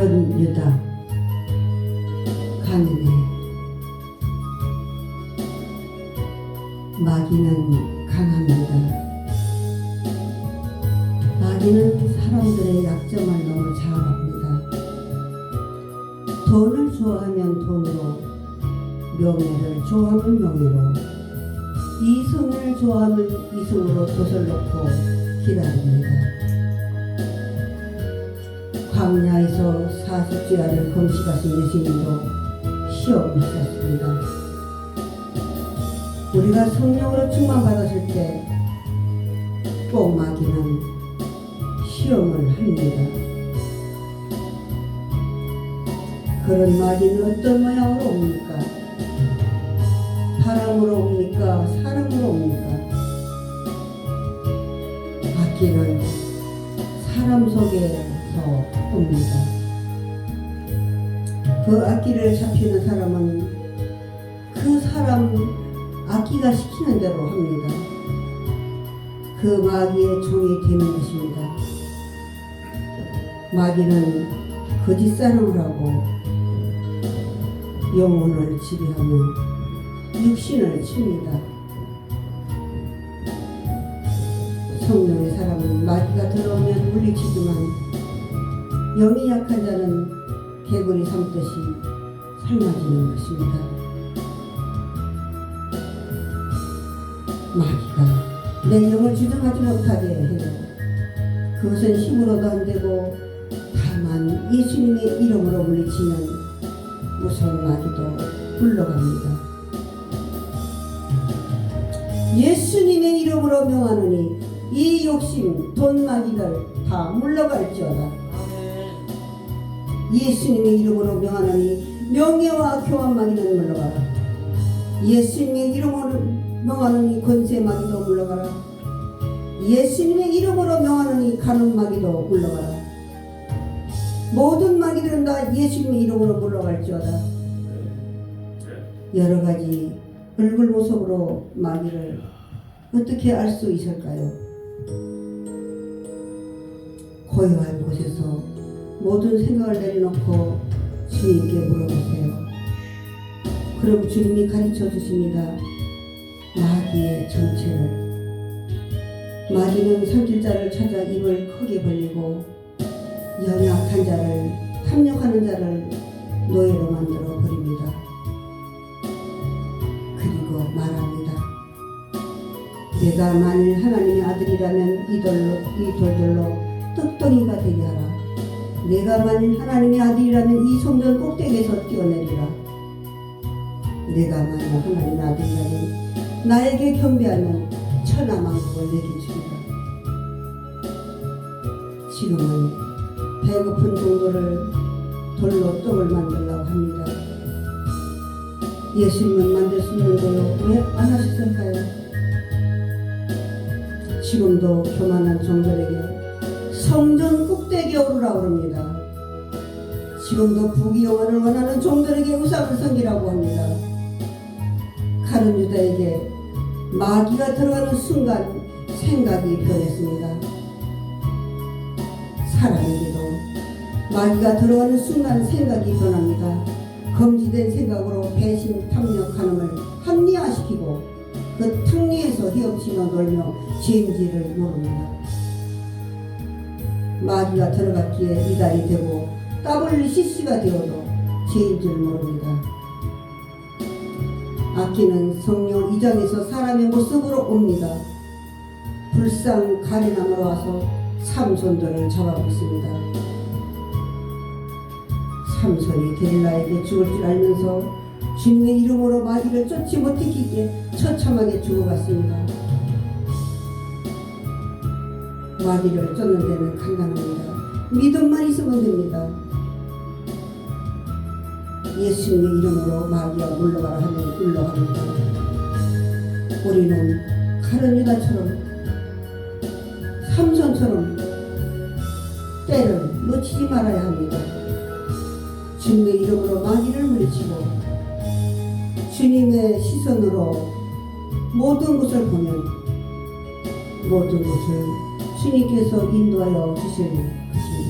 가론 유다 가는데 마귀는 강합니다. 마귀는 사람들의 약점을 너무 잘 압니다. 돈을 좋아하면 돈으로, 명예를 좋아하면 명예로, 이성을 좋아하면 이성으로 돛을 놓고 기다립니다. 광야에서 40주야를 금식하신 예수님도 시험이 있었습니다. 우리가 성령으로 충만받았을 때꼭 마귀는 시험을 합니다. 그런 마귀는 어떤 모양으로 옵니까? 바람으로 옵니까? 사람으로 옵니까? 마귀는 사람 속에서 옵니다. 그 악기를 잡히는 사람은 그 사람 악기가 시키는 대로 합니다. 그 마귀의 종이 되는 것입니다. 마귀는 거짓 사람을 하고 영혼을 지배하며 육신을 칩니다. 성령의 사람은 마귀가 들어오면 물리치지만 영이 약한 자는 개구리 삼듯이 삶아지는 것입니다. 마귀가 내 영을 주장하지 못하게 해요. 그것은 힘으로도 안 되고 다만 예수님의 이름으로 물리치면 무서운 마귀도 물러갑니다. 예수님의 이름으로 명하노니 이 욕심 돈 마귀들 다 물러갈지어다. 예수님의 이름으로 명하노니 명예와 교환 마귀는 물러가라. 예수님의 이름으로 명하노니 권세 마귀도 물러가라. 예수님의 이름으로 명하노니 가는 마귀도 물러가라. 모든 마귀들은 다 예수님의 이름으로 물러갈지어다. 여러 가지 얼굴 모습으로 마귀를 어떻게 알 수 있을까요? 고요한 곳에서 모든 생각을 내려놓고 주님께 물어보세요. 그럼 주님이 가르쳐 주십니다. 마귀의 정체를. 마귀는 삼킬자를 찾아 입을 크게 벌리고 연약한 자를 탐욕하는 자를 노예로 만들어 버립니다. 그리고 말합니다. 내가 만일 하나님의 아들이라면 이 돌로 이 돌들로 떡덩이가 되게 하라. 내가 만일 하나님의 아들이라면 이 성전 꼭대기에서 뛰어내리라. 내가 만일 하나님의 아들이라면 나에게 경배하면 천하만국을 내게 주리라. 지금은 배고픈 정도를 돌로 떡을 만들려고 합니다. 예수님은 만들 수 있는데요. 왜안 하셨을까요? 지금도 교만한 종들에게 성전 꼭대기에 오르라고 합니다. 지금도 부귀영화를 원하는 종들에게 우상을 섬기라고 합니다. 가는 유다에게 마귀가 들어가는 순간 생각이 변했습니다. 사람에게도 마귀가 들어가는 순간 생각이 변합니다. 금지된 생각으로 배신, 탐욕, 간음을 합리화시키고 그 탕리에서 헤엄치며 놀며 죄인지를 모릅니다. 마귀가 들어갔기에 이달이 되고 WCC가 되어도 죄인 줄 모릅니다. 악기는 성령 이장에서 사람의 모습으로 옵니다. 불상 가리나무로 와서 삼손들을 잡아먹습니다. 삼손이 데릴라에게 죽을 줄 알면서 주님의 이름으로 마귀를 쫓지 못했기에 처참하게 죽어갔습니다. 마귀를 쫓는 데는 간단합니다. 믿음만 있으면 됩니다. 예수님의 이름으로 마귀가 물러가라 하면 물러갑니다. 우리는 가른 유다처럼 삼손처럼 때를 놓치지 말아야 합니다. 주님의 이름으로 마귀를 물리치고 주님의 시선으로 모든 것을 보면 모든 것을 주님께서 인도하여 주실 것입니다.